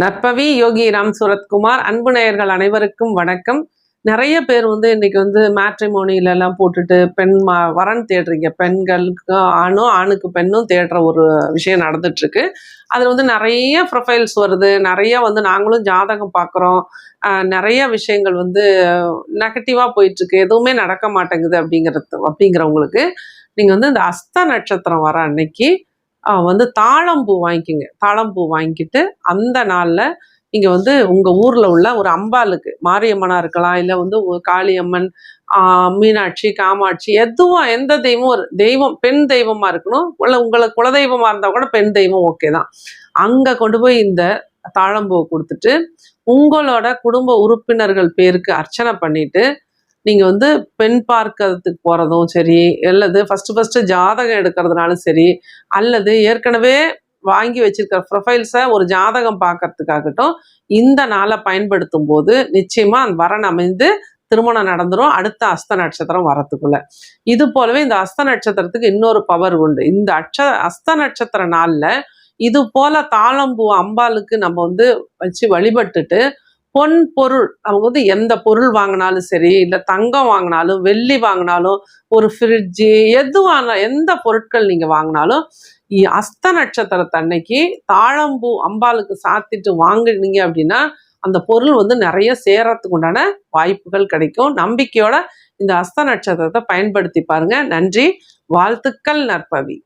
நற்பவி யோகி ராம் சுரத்குமார் அன்பு நேயர்கள் அனைவருக்கும் வணக்கம். நிறைய பேர் வந்து இன்னைக்கு வந்து மேட்ரிமோனியில எல்லாம் போட்டுட்டு பெண் மா- வரன் தேடுறீங்க. பெண்களுக்கு ஆணும் ஆணுக்கு பெண்ணும் தேடுற ஒரு விஷயம் நடந்துட்டு இருக்கு அதுல வந்து நிறைய ப்ரொஃபைல்ஸ் வருது. நிறைய வந்து நாங்களும் ஜாதகம் பார்க்குறோம் நிறைய விஷயங்கள் வந்து நெகட்டிவா போயிட்டு இருக்கு எதுவுமே நடக்க மாட்டேங்குது அப்படிங்கிறது அப்படிங்கிறவங்களுக்கு நீங்க வந்து இந்த அஸ்த நட்சத்திரம் வர அன்னைக்கு வந்து தாழம்பூ வாங்கிக்கோங்க. தாழம்பூ வாங்கிக்கிட்டு அந்த நாளில் இங்கே வந்து உங்கள் ஊரில் உள்ள ஒரு அம்பாளுக்கு மாரியம்மனாக இருக்கலாம் இல்லை வந்து காளியம்மன் மீனாட்சி காமாட்சி எதுவும் எந்த தெய்வம் ஒரு தெய்வம் பெண் தெய்வமாக இருக்கணும் உள்ள உங்களை குலதெய்வமாக இருந்தால் கூட பெண் தெய்வம் ஓகே தான். அங்கே கொண்டு போய் இந்த தாழம்பூவை கொடுத்துட்டு உங்களோட குடும்ப உறுப்பினர்கள் பேருக்கு அர்ச்சனை பண்ணிட்டு நீங்கள் வந்து பெண் பார்க்கறதுக்கு போகிறதும் சரி அல்லது ஃபஸ்ட்டு ஃபஸ்ட்டு ஜாதகம் எடுக்கிறதுனாலும் சரி அல்லது ஏற்கனவே வாங்கி வச்சிருக்கிற ப்ரொஃபைல்ஸை ஒரு ஜாதகம் பார்க்கறதுக்காகட்டும் இந்த நாளை பயன்படுத்தும் போது நிச்சயமாக அந்த வரன் அமைந்து திருமணம் நடந்துடும் அடுத்த அஸ்த நட்சத்திரம் வரத்துக்குள்ள. இது போலவே இந்த அஸ்த நட்சத்திரத்துக்கு இன்னொரு பவர் உண்டு. இந்த அட்ச அஸ்த நட்சத்திர நாளில் இது போல தாளம்பூ அம்பாளுக்கு நம்ம வந்து வச்சு வழிபட்டுட்டு பொன் பொருள். அவங்க வந்து எந்த பொருள் வாங்கினாலும் சரி இல்லை தங்கம் வாங்கினாலும் வெள்ளி வாங்கினாலும் ஒரு ஃப்ரிட்ஜு எது எந்த பொருட்கள் நீங்கள் வாங்கினாலும் அஸ்த நட்சத்திரத்து அன்னைக்கு தாழம்பூ அம்பாளுக்கு சாத்திட்டு வாங்குனீங்க அப்படின்னா அந்த பொருள் வந்து நிறைய சேரத்துக்கு உண்டான வாய்ப்புகள் கிடைக்கும். நம்பிக்கையோட இந்த அஸ்த நட்சத்திரத்தை பயன்படுத்தி பாருங்க. நன்றி. வாழ்த்துக்கள் நற்பவி.